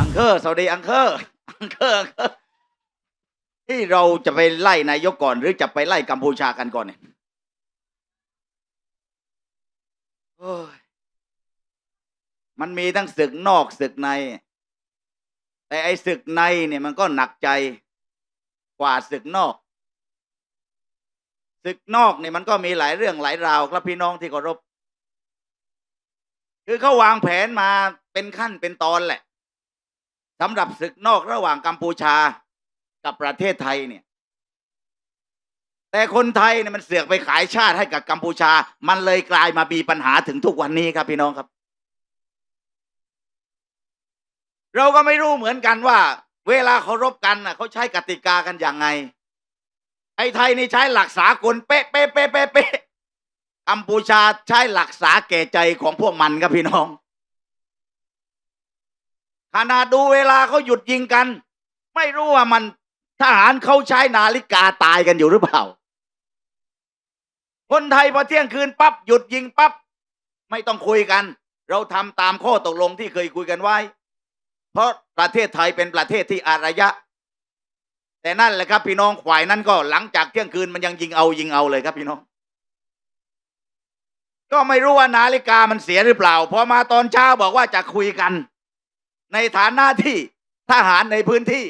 อังเคอร์สวัสดีอังเคอร์อังเคอร์อังเคอร์ที่เราจะไปไล่นายกก่อน หรือจะไปไล่กัมพูชากันก่อนเนี่ยโอ้ยมันมีทั้งศึกนอกศึกใน แต่ไอ้ศึกในเนี่ยมันก็หนักใจกว่าศึกนอกศึกนอกเนี่ยมันก็มีหลายเรื่องหลายราวครับพี่น้องที่เคารพ คือเขาวางแผนมาเป็นขั้นเป็นตอนแหละ สำหรับศึกนอกระหว่างกัมพูชากับประเทศไทยเนี่ย แต่คนไทยเนี่ยมันเสือกไปขายชาติให้กับกัมพูชา มันเลยกลายมามีปัญหาถึงทุกวันนี้ครับพี่น้องครับ เราก็ไม่รู้เหมือนกันว่า เวลาเขารบกันน่ะเขาใช้กติกากันอย่างไง ไอ้ไทยนี่ใช้หลักสากลเป๊ะเป๊ะเป๊ะเป๊ะเป๊ะกัมพูชาใช้หลักสาแก่ใจของพวกมันครับพี่น้อง ขนาดดูเวลาเขาหยุดยิงกัน ไม่รู้ว่ามันทหารเขาใช้นาฬิกาตายกันอยู่หรือเปล่า คนไทยพอเที่ยงคืนปั๊บหยุดยิงปั๊บไม่ต้องคุยกัน เราทำตามข้อตกลงที่เคยคุยกันไว้ เพราะประเทศไทยเป็นประเทศที่อารยะ แต่นั่นแหละครับพี่น้องฝ่ายนั้นก็หลังจากเที่ยงคืนมันยังยิงเอายิงเอาเลยครับพี่น้อง ก็ไม่รู้ว่านาฬิกามันเสียหรือเปล่า พอมาตอนเช้าบอกว่าจะคุยกัน ในฐานะที่ทหารในพื้นที่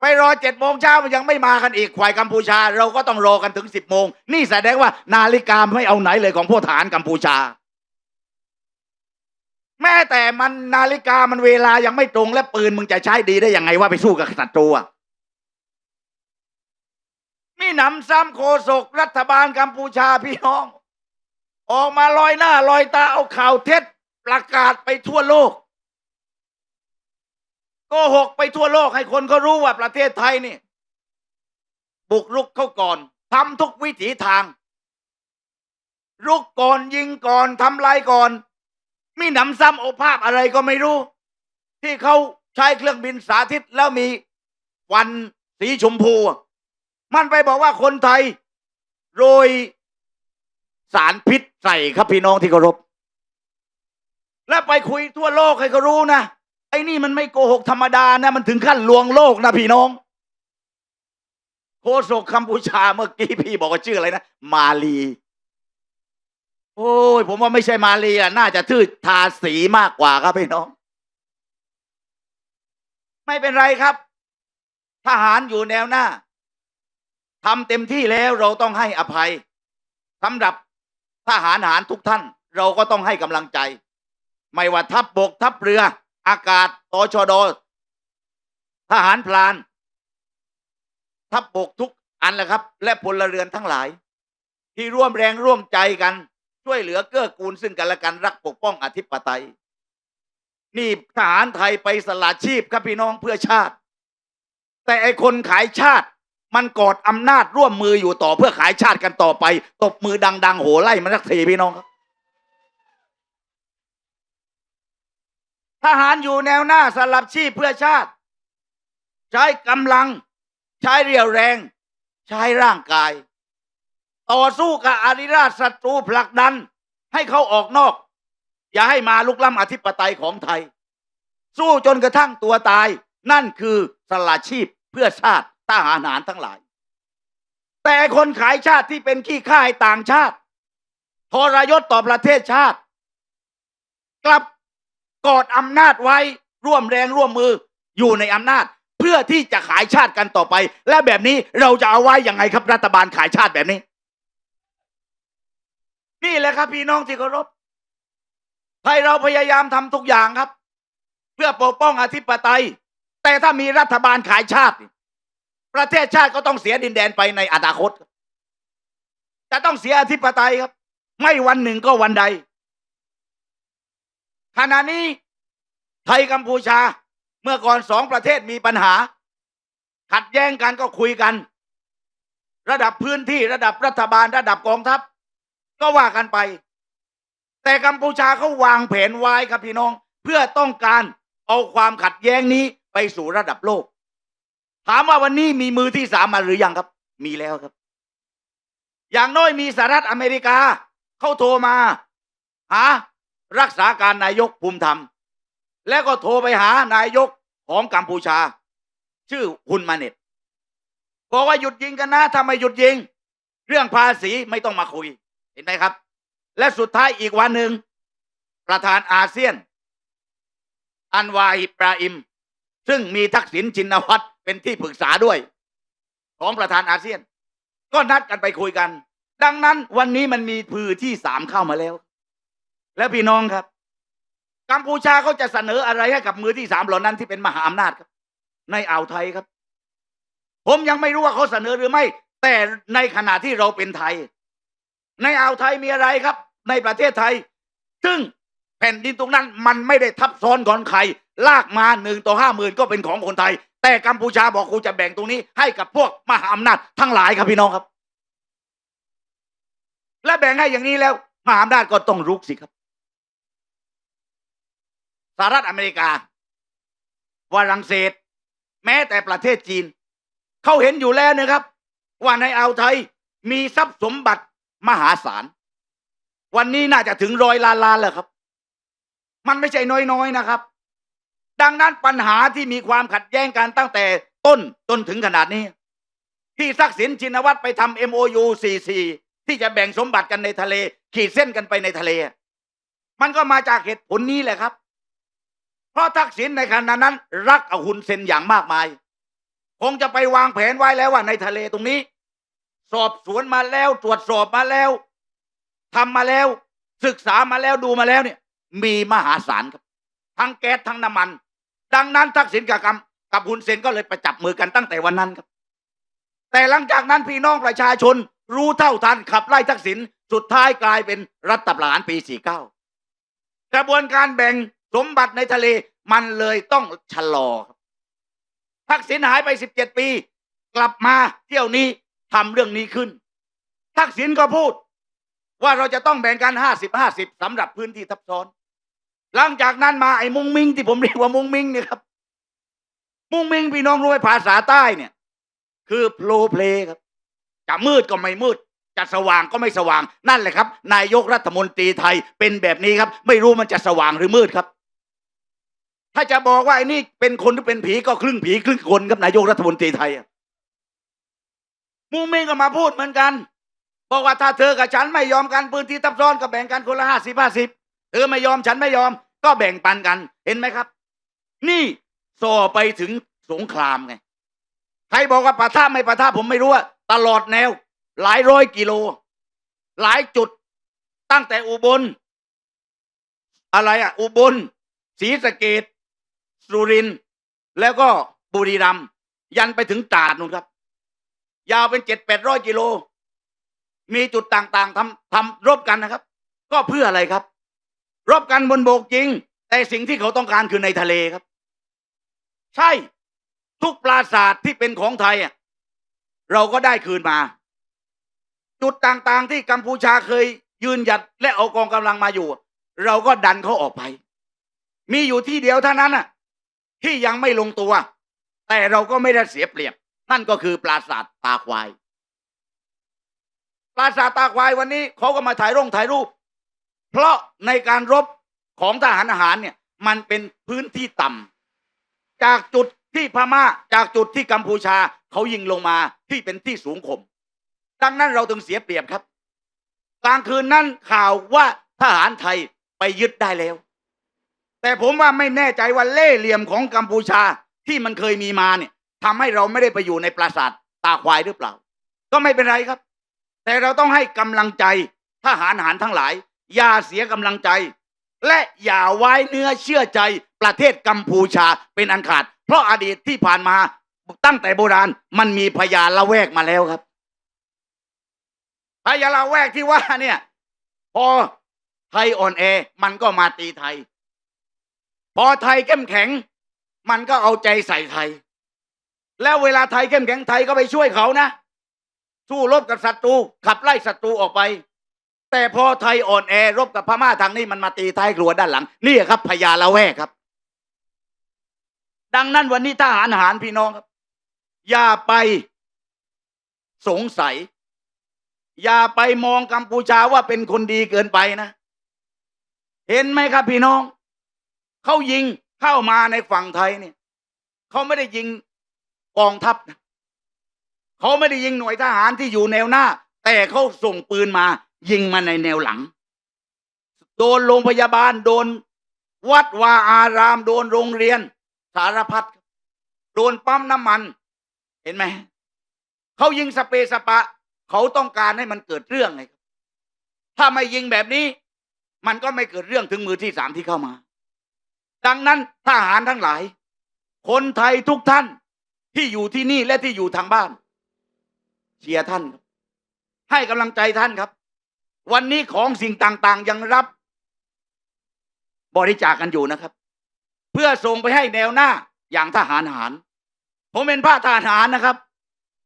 ไปรอเจ็ดโมงเช้ามันยังไม่มากันอีกควายกัมพูชา เราก็ต้องรอกันถึงสิบโมง นี่แสดงว่านาฬิกาไม่เอาไหนเลยของพวกทหารกัมพูชา แม้แต่มันนาฬิกามันเวลายังไม่ตรงและปืนมึงจะใช้ดีได้ยังไงว่าไปสู้กับศัตรูอะมีหนำซ้ำโคศกรัฐบาลกัมพูชาพี่น้อง ออกมาลอยหน้าลอยตาเอาข่าวเท็จประกาศไปทั่วโลก โกหกไปทั่วโลกให้คนเขารู้ว่าประเทศไทยนี่ บุกรุกเขาก่อนทำทุกวิถีทาง รุกก่อนยิงก่อนทำลายก่อน มีหนำซ้ำโอภาพอะไรก็ไม่รู้ ที่เขาใช้เครื่องบินสาธิตแล้วมีวันสีชมพู มันไปบอกว่าคนไทย โรยสารพิษใส่ครับพี่น้องที่เคารพ แล้วไปคุยทั่วโลกให้เขารู้นะ ไอ้นี่มันไม่โกหกธรรมดานะ มันถึงขั้นลวงโลกนะพี่น้อง โคศกกัมพูชาเมื่อกี้พี่บอกว่าชื่ออะไรนะ มาลี โอ้ย ผมว่าไม่ใช่มาลีอะน่าจะชื่อทาสีมากกว่าครับพี่น้อง ไม่เป็นไรครับ ทหารอยู่แนวหน้าทำเต็มที่แล้วเราต้องให้อภัยสำหรับทหารหารทุกท่าน เราก็ต้องให้กำลังใจ ไม่ว่าทัพบบกทัพเรือ อากาศตชดทหารพลาน ทัพบบกทุกอันแหละครับ และพลเรือนทั้งหลาย ที่ร่วมแรงร่วมใจกัน ช่วยเหลือเกื้อกูลซึ่งกันและกันรักปกป้องอธิปไตย นี่ทหารไทยไปสละชีพครับพี่น้องเพื่อชาติ แต่ไอคนขายชาติมันกอดอำนาจร่วมมืออยู่ต่อเพื่อขายชาติกันต่อไป ตบมือดัง ๆ โหไล่มันสักทีพี่น้องครับ ทหารอยู่แนวหน้าสลับชีพเพื่อชาติ ใช้กำลัง ใช้เรี่ยวแรง ใช้ร่างกาย ต่อสู้กับอาริราชศัตรูผลักดัน ให้เขาออกนอก อย่าให้มาลุกล้ำอธิปไตยของไทย สู้จนกระทั่งตัวตาย นั่นคือสละชีพเพื่อชาติทหารหารทั้งหลาย แต่คนขายชาติที่เป็นขี้ข้าให้ต่างชาติทรยศต่อประเทศชาติ กลับ กอดอำนาจไว้ร่วมแรงร่วมมืออยู่ในอำนาจ เพื่อที่จะขายชาติกันต่อไป และแบบนี้เราจะเอาไว้ยังไงครับรัฐบาลขายชาติแบบนี้ นี่แหละครับพี่น้องที่เคารพไทยเราพยายามทำทุกอย่างครับ เพื่อปกป้องอธิปไตย แต่ถ้ามีรัฐบาลขายชาติ ประเทศชาติก็ต้องเสียดินแดนไปในอนาคตจะต้องเสียอธิปไตยครับ ไม่วันหนึ่งก็วันใด ขณะนี้ไทยกัมพูชาเมื่อก่อนสองประเทศมีปัญหา ขัดแย้งกันก็คุยกัน ระดับพื้นที่ระดับรัฐบาลระดับกองทัพ ก็ว่ากันไป แต่กัมพูชาเขาวางแผนไว้ครับพี่น้อง เพื่อต้องการเอาความขัดแย้งนี้ไปสู่ระดับโลก ถามว่าวันนี้มีมือที่สามมาหรือยังครับ มีแล้วครับ อย่างน้อยมีสหรัฐอเมริกา เข้าโทรมาหา รักษาการนายกภูมิธรรม แล้วก็โทรไปหานายกของกัมพูชา ชื่อฮุนมาเน็ตบอกว่าหยุดยิงกันนะถ้าไมหยุดยิง เรื่องภาษีไม่ต้องมาคุย เห็นไหมครับ และสุดท้ายอีกวันหนึ่งประธานอาเซียน อันวาอิบราอิม ซึ่งมีทักษิณชินวัตรเป็นที่ปรึกษาด้วย ของประธานอาเซียน ก็นัดกันไปคุยกัน ดังนั้นวันนี้มันมีพือที่สามเข้ามาแล้ว แล้วพี่น้องครับ กัมพูชาเขาจะเสนออะไรให้กับมือที่สามเหล่านั้นที่เป็นมหาอำนาจครับ ในอ่าวไทยครับ ผมยังไม่รู้ว่าเขาเสนอหรือไม่ แต่ในขณะที่เราเป็นไทย ในอ่าวไทยมีอะไรครับ ในประเทศไทย ซึ่งแผ่นดินตรงนั้นมันไม่ได้ทับซ้อนของใคร ลากมาหนึ่งต่อห้าหมื่นก็เป็นของคนไทย แต่กัมพูชาบอกกูจะแบ่งตรงนี้ให้กับพวกมหาอำนาจทั้งหลายครับพี่น้องครับ และแบ่งให้อย่างนี้แล้ว มหาอำนาจก็ต้องรุกสิครับ สหรัฐอเมริกาฝรั่งเศส แม้แต่ประเทศจีน เขาเห็นอยู่แล้วนะครับ ว่าในอ่าวไทยมีทรัพย์สมบัติมหาศาล วันนี้น่าจะถึงร้อยล้านล้านแล้วครับ มันไม่ใช่น้อยๆนะครับ ดังนั้นปัญหาที่มีความขัดแย้งกันตั้งแต่ต้นจนถึงขนาดนี้ ที่ทักษิณชินวัตรไปทำ MOU 44ที่จะแบ่งสมบัติกันในทะเล ขีดเส้นกันไปในทะเล มันก็มาจากเหตุผลนี้แหละครับ เพราะทักษิณในขณะนั้น รักอหุนเซนอย่างมากมาย คงจะไปวางแผนไว้แล้วว่าในทะเลตรงนี้ สอบสวนมาแล้วตรวจสอบมาแล้วทำมาแล้ว ศึกษามาแล้วดูมาแล้วเนี่ย มีมหาศาลครับ ทั้งแก๊สทั้งน้ำมัน ดังนั้นทักษิณกับกัมกับหุนเซนก็เลยไปจับมือกันตั้งแต่วันนั้นครับ แต่หลังจากนั้นพี่น้องประชาชนรู้เท่าทันขับไล่ทักษิณสุดท้ายกลายเป็นรัฐประหารปี 49 กระบวนการแบ่ง สมบัติในทะเลมันเลยต้องชะลอครับทักษิณหายไป17ปี กลับมาเที่ยวนี้ทำเรื่องนี้ขึ้น ทักษิณก็พูด ว่าเราจะต้องแบ่งกัน50 50สำหรับพื้นที่ทับซ้อน หลังจากนั้นมาไอ้มุงมิงที่ผมเรียกว่ามุงมิงเนี่ยครับ มุงมิงพี่น้องรู้ไหมภาษาใต้เนี่ย คือโปรเพลครับจะมืดก็ไม่มืดจะสว่างก็ไม่สว่างนั่นแหละครับ นายกรัฐมนตรีไทยเป็นแบบนี้ครับ ไม่รู้มันจะสว่างหรือมืดครับ ถ้าจะบอกว่าไอ้นี่เป็นคนหรือเป็นผีก็ครึ่งผีครึ่งคนครับนายกรัฐมนตรีไทยมุงมิงก็มาพูดเหมือนกัน บอกว่าถ้าเธอกับฉันไม่ยอมกันพื้นที่ทับซ้อนก็แบ่งกันคนละห้าสิบห้าสิบเธอไม่ยอมฉันไม่ยอม ก็แบ่งปันกันเห็นไหมครับ นี่ส่อไปถึงสงครามไงใครบอกว่าปะท่าไม่ปะท่าผมไม่รู้ว่าตลอดแนว หลายร้อยกิโล หลายจุดตั้งแต่อุบล อะไรอะอุบลศรีสะเกด สุรินแล้วก็บุรีรัมยันไปถึงตราดนู่นครับ ยาวเป็นเจ็ดแปดร้อยกิโล มีจุดต่างๆทำทำรบกันนะครับ ก็เพื่ออะไรครับ รบกันบนบกจริง แต่สิ่งที่เขาต้องการคือในทะเลครับ ใช่ทุกปราสาทที่เป็นของไทยอะเราก็ได้คืนมา จุดต่างๆที่กัมพูชาเคยยืนหยัดและเอากองกำลังมาอยู่ เราก็ดันเขาออกไป มีอยู่ที่เดียวเท่านั้นน่ะ ที่ยังไม่ลงตัว แต่เราก็ไม่ได้เสียเปรียบ นั่นก็คือปราสาทตาควาย ปราสาทตาควายวันนี้เขาก็มาถ่ายร่องถ่ายรูป เพราะในการรบของทหารอาหารเนี่ย มันเป็นพื้นที่ต่ำจากจุดที่พม่าจากจุดที่กัมพูชาเขายิงลงมาที่เป็นที่สูงข่มดังนั้นเราถึงเสียเปรียบครับกลางคืนนั้นข่าวว่าทหารไทยไปยึดได้แล้ว แต่ผมว่าไม่แน่ใจว่าเล่เหลี่ยมของกัมพูชาที่มันเคยมีมาเนี่ยทำให้เราไม่ได้ไปอยู่ในปราสาทตาควายหรือเปล่า ก็ไม่เป็นไรครับ แต่เราต้องให้กำลังใจทหารหารทั้งหลาย อย่าเสียกำลังใจ และอย่าไว้เนื้อเชื่อใจประเทศกัมพูชาเป็นอันขาด เพราะอดีตที่ผ่านมาตั้งแต่โบราณมันมีพยาละแวกมาแล้วครับพยาละแวกที่ว่าเนี่ย พอไทยอ่อนแอมันก็มาตีไทย พอไทยเข้มแข็ง มันก็เอาใจใส่ไทย แล้วเวลาไทยเข้มแข็งไทยก็ไปช่วยเขานะสู้รบกับศัตรูขับไล่ศัตรูออกไป แต่พอไทยอ่อนแอรบกับพม่าทางนี้มันมาตีไทยครัวด้านหลัง นี่ครับพญาละแวกครับ ดังนั้นวันนี้ทหารหารพี่น้องครับ อย่าไปสงสัย อย่าไปมองกัมพูชาว่าเป็นคนดีเกินไปนะ เห็นไหมครับพี่น้อง เขายิงเข้ามาในฝั่งไทยเนี่ยเขาไม่ได้ยิงกองทัพนะเขาไม่ได้ยิงหน่วยทหารที่อยู่แนวหน้า แต่เขาส่งปืนมา ยิงมาในแนวหลัง โดนโรงพยาบาลโดน วัดวาอาราม โดนโรงเรียน สารพัดโดนปั๊มน้ำมัน เห็นไหมเขายิงสเปรย์สปะ เขาต้องการให้มันเกิดเรื่องไงถ้าไม่ยิงแบบนี้ มันก็ไม่เกิดเรื่องถึงมือที่สามที่เข้ามา ดังนั้นทหารทั้งหลาย คนไทยทุกท่านที่อยู่ที่นี่และที่อยู่ทางบ้าน เชียร์ท่านครับ ให้กำลังใจท่านครับ วันนี้ของสิ่งต่าง ๆ ยังรับ บริจาคกันอยู่นะครับ เพื่อส่งไปให้แนวหน้าอย่างทหารหาร ผมเป็นผ้าทหารนะครับ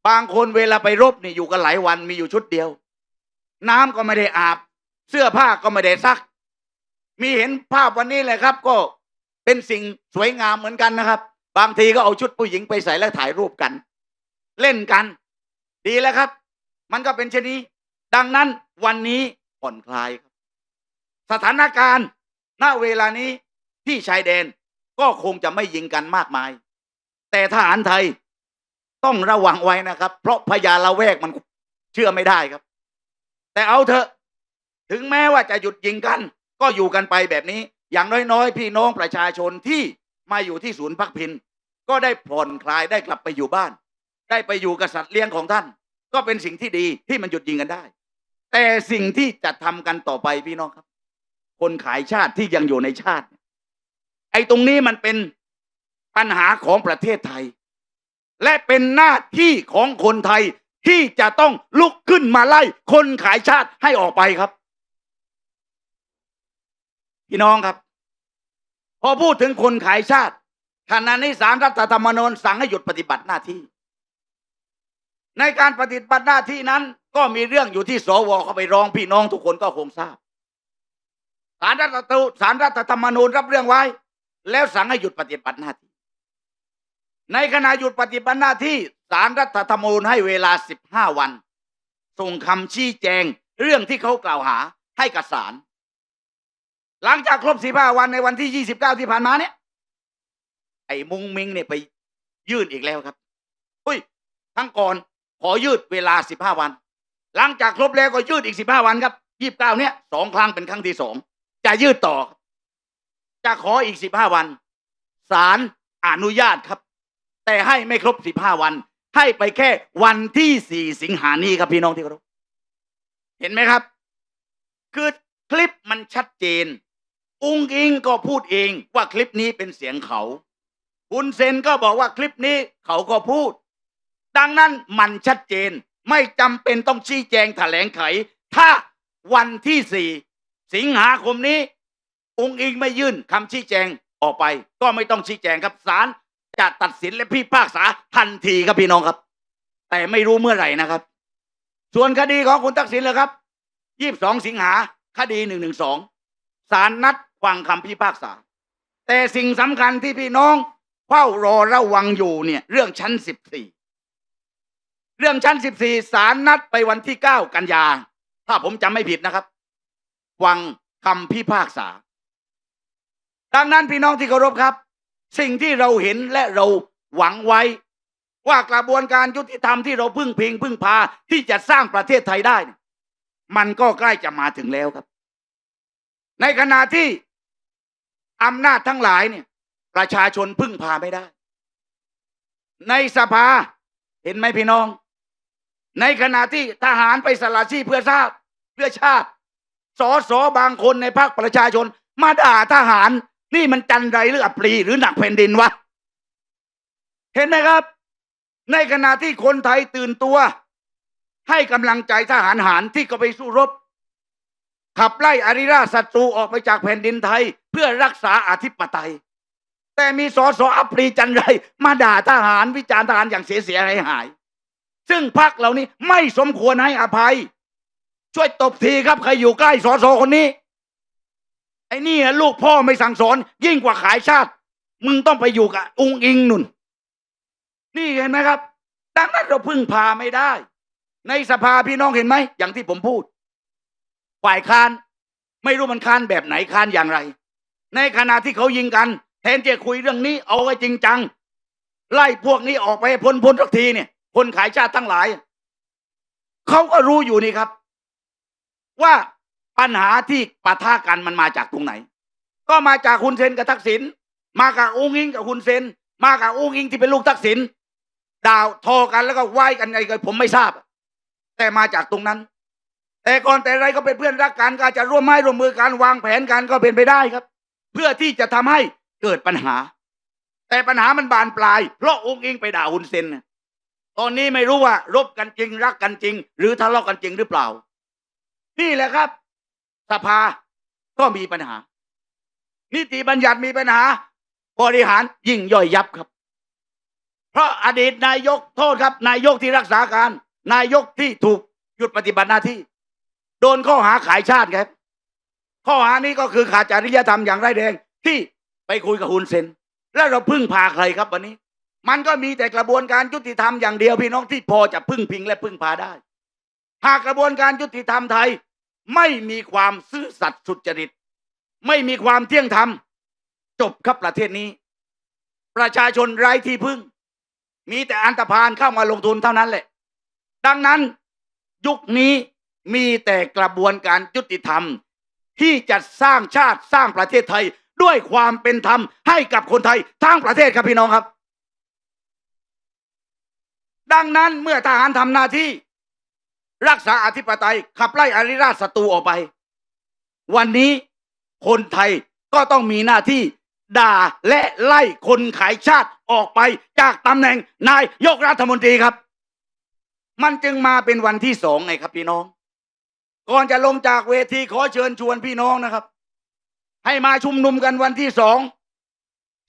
บางคนเวลาไปรบนี่อยู่กันหลายวันมีอยู่ชุดเดียว น้ำก็ไม่ได้อาบ เสื้อผ้าก็ไม่ได้ซัก มีเห็นภาพวันนี้เลยครับ ก็ เป็นสิ่งสวยงามเหมือนกันนะครับ บางทีก็เอาชุดผู้หญิงไปใส่แล้วถ่ายรูปกัน เล่นกัน ดีแล้วครับ มันก็เป็นเช่นนี้ ดังนั้นวันนี้ผ่อนคลายครับ สถานการณ์ณเวลานี้ที่ชายแดนก็คงจะไม่ยิงกันมากมาย แต่ทหารไทยต้องระวังไว้นะครับ เพราะพญาละแวกมันเชื่อไม่ได้ครับ แต่เอาเถอะ ถึงแม้ว่าจะหยุดยิงกัน ก็อยู่กันไปแบบนี้ อย่างน้อยๆ พี่น้องประชาชนที่มาอยู่ที่ศูนย์พักพิงก็ได้ผ่อนคลายได้กลับไปอยู่บ้าน ได้ไปอยู่กับสัตว์เลี้ยงของท่าน ก็เป็นสิ่งที่ดีที่มันหยุดยิงกันได้ แต่สิ่งที่จะทำกันต่อไปพี่น้องครับ คนขายชาติที่ยังอยู่ในชาติ ไอ้ตรงนี้มันเป็นปัญหาของประเทศไทย และเป็นหน้าที่ของคนไทยที่จะต้องลุกขึ้นมาไล่คนขายชาติให้ออกไปครับ พี่น้องครับ พอพูดถึงคนขายชาติขณะนี้สารรัฐธรรมนูญสั่งให้หยุดปฏิบัติหน้าที่ ในการปฏิบัติหน้าที่นั้น ก็มีเรื่องอยู่ที่สวเขาไปร้องพี่น้องทุกคนก็คงทราบสารรัฐธรรมสารรัฐธรรมนูญรับเรื่องไว้ แล้วสั่งให้หยุดปฏิบัติหน้าที่ ในขณะหยุดปฏิบัติหน้าที่สารรัฐธรรมนูญให้เวลา15วัน ส่งคำชี้แจงเรื่องที่เขากล่าวหาให้กับศาล หลังจากครบ15วันในวันที่29ที่ผ่านมาเนี่ย ไอ้มุงมิงเนี่ยไปยื่นอีกแล้วครับอุ้ยทั้งก่อนขอยืดเวลา15วัน หลังจากครบแล้วก็ยืดอีก15วันครับ29เก้าเนี่ยสองครั้งเป็นครั้งที่สองจะยืดต่อ จะขออีก15วันศาลอนุญาตครับ แต่ให้ไม่ครบ15วัน ให้ไปแค่วันที่4สิงหานี้ครับพี่น้องที่เคารพเห็นไหมครับ คือคลิปมันชัดเจน อุ้งอิงก็พูดเองว่าคลิปนี้เป็นเสียงเขาคุณเซนก็บอกว่าคลิปนี้เขาก็พูด ดังนั้นมันชัดเจนไม่จำเป็นต้องชี้แจงแถลงไข ถ้าวันที่สี่สิงหาคมนี้ องค์อิงไม่ยื่นคำชี้แจงออกไป ก็ไม่ต้องชี้แจงครับศาลจะตัดสินและพิพากษาทันทีครับพี่น้องครับ แต่ไม่รู้เมื่อไหร่นะครับ ส่วนคดีของคุณทักษิณเลยครับยี่สิบสองสิงหาคดีหนึ่งหนึ่งสองศาลนัด ฟังคำพิพากษา แต่สิ่งสำคัญที่พี่น้องเฝ้ารอระวังอยู่เนี่ย เรื่องชั้นสิบสี่เรื่องชั้นสิบสี่ศาลนัดไปวันที่เก้ากันยา ถ้าผมจำไม่ผิดนะครับ ฟังคำพิพากษา ดังนั้นพี่น้องที่เคารพครับ สิ่งที่เราเห็นและเราหวังไว้ ว่ากระบวนการยุติธรรมที่เราพึ่งพิงพึ่งพาที่จะสร้างประเทศไทยได้ มันก็ใกล้จะมาถึงแล้วครับ ในขณะที่ อำนาจทั้งหลายเนี่ย ประชาชนพึ่งพาไม่ได้ ในสภาเห็นไหมพี่น้อง ในขณะที่ทหารไปสละชีพเพื่อชาติเพื่อชาติสอสอบางคนในพรรคประชาชน มาด่าทหาร นี่มันจันไรหรืออัปรีหรือหนักแผ่นดินวะเห็นไหมครับ ในขณะที่คนไทยตื่นตัว ให้กำลังใจทหารหารที่ก็ไปสู้รบ ขับไล่อริราชศัตรูออกไปจากแผ่นดินไทย เพื่อรักษาอธิปไตย แต่มีสอสออัปรีจันไรมาด่าทหารวิจารณ์ทหารอย่างเสียเสียหายหาย ซึ่งพรรคเหล่านี้ไม่สมควรให้อภัย ช่วยตบทีครับใครอยู่ใกล้สอสอคนนี้ไอ้นี่ลูกพ่อไม่สั่งสอน ยิ่งกว่าขายชาติ มึงต้องไปอยู่กับอุงอิงนุ่น นี่เห็นไหมครับ ดังนั้นเราพึ่งพาไม่ได้ ในสภาพี่น้องเห็นไหมอย่างที่ผมพูด ฝ่ายค้าน ไม่รู้มันค้านแบบไหนค้านอย่างไร ในขณะที่เขายิงกัน แทนจะคุยเรื่องนี้เอาไว้จริงจัง ไล่พวกนี้ออกไปพ้นพ้นสักทีเนี่ย คนขายชาติทั้งหลาย เขาก็รู้อยู่นี่ครับ ว่าปัญหาที่ปะทะกันมันมาจากตรงไหน ก็มาจากคุณเซนกับทักษิณมากับอุ้งอิงกับคุณเซนมากับอุ้งอิงที่เป็นลูกทักษิณดาวโทรกันแล้วก็ไหว้กันไงก็ผมไม่ทราบ แต่มาจากตรงนั้น แต่ก่อนแต่ไรก็เป็นเพื่อนรักกันก็อาจจะร่วมไม้ร่วมมือกันวางแผนกันก็เป็นไปได้ครับ เพื่อที่จะทำให้เกิดปัญหา แต่ปัญหามันบานปลาย เพราะองค์อิงไปด่าฮุนเซนตอนนี้ไม่รู้ว่ารบกันจริงรักกันจริง หรือทะเลาะกันจริงหรือเปล่า นี่แหละครับ สภาก็มีปัญหา นิติบัญญัติมีปัญหา บริหารยิ่งย่อยยับครับ เพราะอดีตนายกโทษครับ นายกที่รักษาการ นายกที่ถูกหยุดปฏิบัติหน้าที่ โดนข้อหาขายชาติครับ ข้อหานี้ก็คือขาดจริยธรรมอย่างร้ายแรงที่ไปคุยกับฮุนเซนแล้วเราพึ่งพาใครครับวันนี้ มันก็มีแต่กระบวนการยุติธรรมอย่างเดียวพี่น้องที่พอจะพึ่งพิงและพึ่งพาได้ หากกระบวนการยุติธรรมไทย ไม่มีความซื่อสัตย์สุจริต ไม่มีความเที่ยงธรรม จบครับประเทศนี้ ประชาชนไร้ที่พึ่ง มีแต่อันตรพานเข้ามาลงทุนเท่านั้นแหละ ดังนั้น ยุคนี้ มีแต่กระบวนการยุติธรรม ที่จะสร้างชาติสร้างประเทศไทยด้วยความเป็นธรรมให้กับคนไทยทั้งประเทศครับพี่น้องครับ ดังนั้นเมื่อทหารทำหน้าที่ รักษาอธิปไตยขับไล่อาริราชศัตรูออกไป วันนี้คนไทยก็ต้องมีหน้าที่ด่าและไล่คนขายชาติออกไปจากตำแหน่งนายยกรัฐมนตรีครับ มันจึงมาเป็นวันที่สองไงครับพี่น้อง ก่อนจะลงจากเวทีขอเชิญชวนพี่น้องนะครับ ให้มาชุมนุมกันวันที่สอง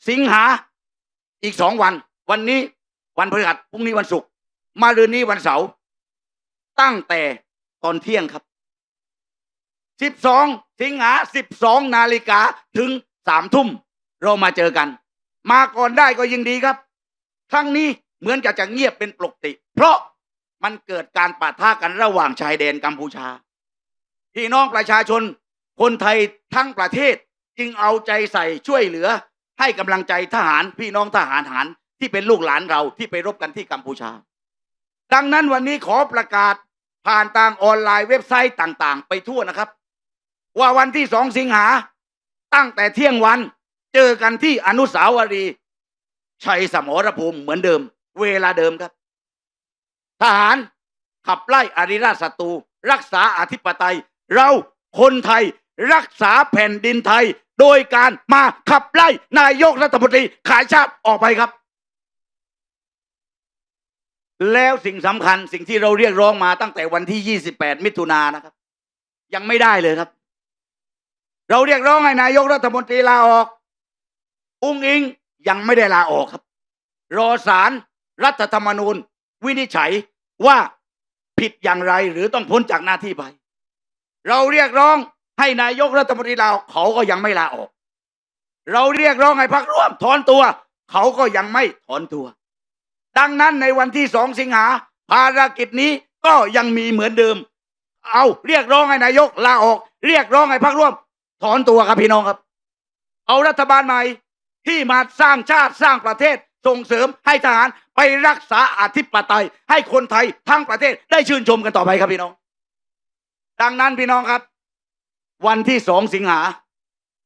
สิงหาอีกสองวัน วันนี้วันพฤหัสพรุ่งนี้วันศุกร์มาเรือนนี้วันเสาร์ตั้งแต่ตอนเที่ยงครับสิบสองสิงหาสิบสองนาฬิกาถึงสามทุ่มเรามาเจอกัน มาก่อนได้ก็ยิ่งดีครับครั้งนี้เหมือนจะจะเงียบเป็นปกติ เพราะมันเกิดการปะทะกันระหว่างชายแดนกัมพูชา พี่น้องประชาชน คนไทยทั้งประเทศจึงเอาใจใส่ช่วยเหลือ ให้กำลังใจทหารพี่น้องทหารหารที่เป็นลูกหลานเราที่ไปรบกันที่กัมพูชา ดังนั้นวันนี้ขอประกาศผ่านทางออนไลน์เว็บไซต์ต่างๆ ไปทั่วนะครับ ว่าวันที่สองสิงหาตั้งแต่เที่ยงวันเจอกันที่อนุสาวรีย์ชัยสมรภูมิเหมือนเดิม เวลาเดิมครับ ทหารขับไล่อาริราชศัตรูรักษาอธิปไตย เราคนไทยรักษาแผ่นดินไทย โดยการมาขับไล่นายกรัฐมนตรีขายชาติออกไปครับ แล้วสิ่งสำคัญสิ่งที่เราเรียกร้องมาตั้งแต่วันที่ 28 มิถุนายนนะครับ ยังไม่ได้เลยครับ เราเรียกร้องให้นายกรัฐมนตรีลาออก อุ้งอิงยังไม่ได้ลาออกครับ รอสารรัฐธรรมนูญ วินิจฉัยว่าผิดอย่างไรหรือต้องพ้นจากหน้าที่ไป เราเรียกร้องให้นายกรัฐมนตรีลาออกเขาก็ยังไม่ลาออก เราเรียกร้องให้พรรคร่วมถอนตัว เขาก็ยังไม่ถอนตัว ดังนั้นในวันที่สองสิงหาภารกิจนี้ก็ยังมีเหมือนเดิม เอาเรียกร้องให้นายกลาออก เรียกร้องให้พรรคร่วม ถอนตัวครับพี่น้องครับ เอารัฐบาลใหม่ที่มาสร้างชาติสร้างประเทศส่งเสริมให้ทหารไปรักษาอธิปไตย ให้คนไทยทั้งประเทศได้ชื่นชมกันต่อไปครับพี่น้อง ดังนั้นพี่น้องครับ วันที่สองสิงหา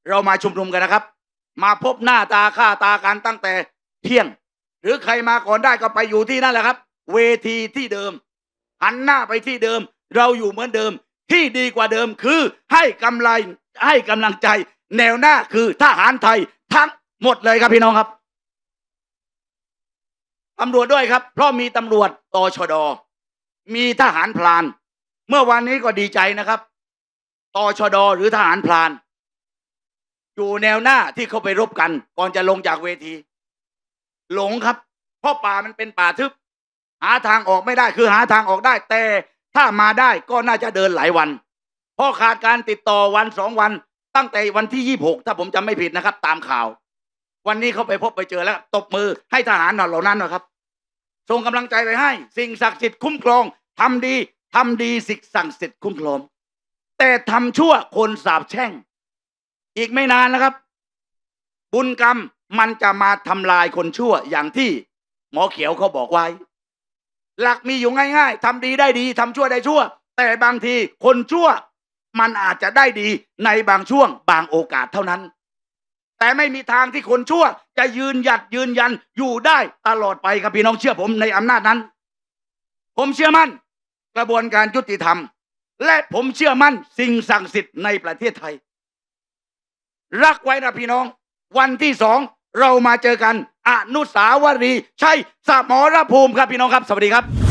เรามาชุมนุมกันนะครับ มาพบหน้าตาค่าตากันตั้งแต่เที่ยง หรือใครมาก่อนได้ก็ไปอยู่ที่นั่นแหละครับ เวทีที่เดิม หันหน้าไปที่เดิม เราอยู่เหมือนเดิม ที่ดีกว่าเดิมคือให้กำไรให้กำลังใจ แนวหน้าคือทหารไทยทั้งหมดเลยครับพี่น้องครับตำรวจด้วยครับ เพราะมีตำรวจตชด มีทหารพลาน เมื่อวานนี้ก็ดีใจนะครับตชดหรือทหารพลาน อยู่แนวหน้าที่เขาไปรบกัน ก่อนจะลงจากเวที หลงครับ เพราะป่ามันเป็นป่าทึบ หาทางออกไม่ได้คือหาทางออกได้ แต่ถ้ามาได้ก็น่าจะเดินหลายวัน เพราะขาดการติดต่อวันสองวัน ตั้งแต่วันที่ยี่หกถ้าผมจำไม่ผิดนะครับ ตามข่าว วันนี้เขาไปพบไปเจอแล้ว ตบมือให้ทหารเหล่านั้นนะครับส่งกำลังใจไปให้ สิ่งศักดิ์สิทธิ์คุ้มครองทำดี ทำดีสิ่งศักดิ์สิทธิ์คุ้มครองแต่ทำชั่วคนสาบแช่ง อีกไม่นานนะครับ บุญกรรมมันจะมาทำลายคนชั่วอย่างที่หมอเขียวเขาบอกไว้ หลักมีอยู่ง่าย ๆทำดีได้ดีทำชั่วได้ชั่ว แต่บางทีคนชั่วมันอาจจะได้ดีในบางช่วงบางโอกาสเท่านั้น แต่ไม่มีทางที่คนชั่ว จะยืนหยัดยืนยันอยู่ได้ตลอดไปครับพี่น้องเชื่อผมในอำนาจนั้น ผมเชื่อมั่น กระบวนการยุติธรรม และผมเชื่อมั่นสิ่งศักดิ์สิทธิ์ในประเทศไทย รักไว้นะพี่น้อง วันที่สองเรามาเจอกัน อนุสาวรีย์ชัยสมรภูมิครับพี่น้องครับ สวัสดีครับ